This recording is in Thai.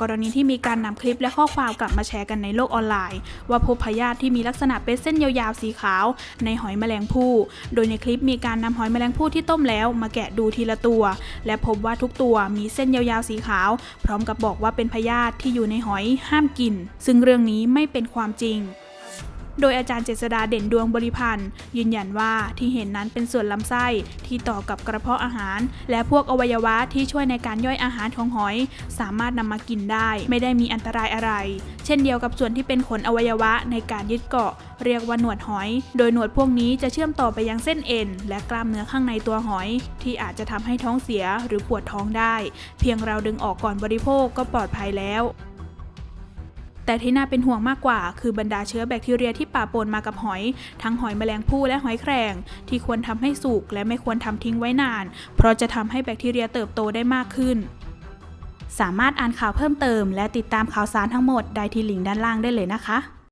กรณีที่มีการนำคลิปและข้อความกลับมาแชร์กันในโลกออนไลน์ ว่าพบพยาธิที่มีลักษณะเป็นเส้นยาวๆสีขาว ในหอยแมลงภู่โดยในคลิปมีการนำหอยแมลงภู่ที่ต้มแล้วมาแกะดูทีละตัว และพบว่าทุกตัวมีเส้นยาวๆสีขาว พร้อมกับบอกว่าเป็นพยาธิที่อยู่ในหอยห้ามกิน ซึ่งเรื่องนี้ไม่เป็นความจริง โดยอาจารย์เจษดาเด่นดวงบริพันธ์ยืนยันว่าที่เห็นนั้นเป็นส่วนลำไส้ที่ต่อกับกระเพาะอาหาร และพวกอวัยวะที่ช่วยในการย่อยอาหารของหอย สามารถนำมากินได้ ไม่ได้มีอันตรายอะไร เช่นเดียวกับส่วนที่เป็นขนอวัยวะในการยึดเกาะ เรียกว่าหนวดหอย โดยหนวดพวกนี้จะเชื่อมต่อไปยังเส้นเอ็น และกล้ามเนื้อข้างในตัวหอย ที่อาจจะทำให้ท้องเสียหรือปวดท้องได้ เพียงเราดึงออกก่อนบริโภคก็ปลอดภัยแล้ว แต่ที่น่าเป็นห่วงมากกว่า คือบรรดาเชื้อแบคทีเรียที่ป่าปนมากับหอย ทั้งหอยแมลงภู่และหอยแครง ที่ควรทำให้สุกและไม่ควรทำทิ้งไว้นาน เพราะจะทำให้แบคทีเรียเติบโตได้มากขึ้น สามารถอ่านข่าวเพิ่มเติม และติดตามข่าวสารทั้งหมดได้ที่ลิงก์ด้านล่างได้เลยนะคะ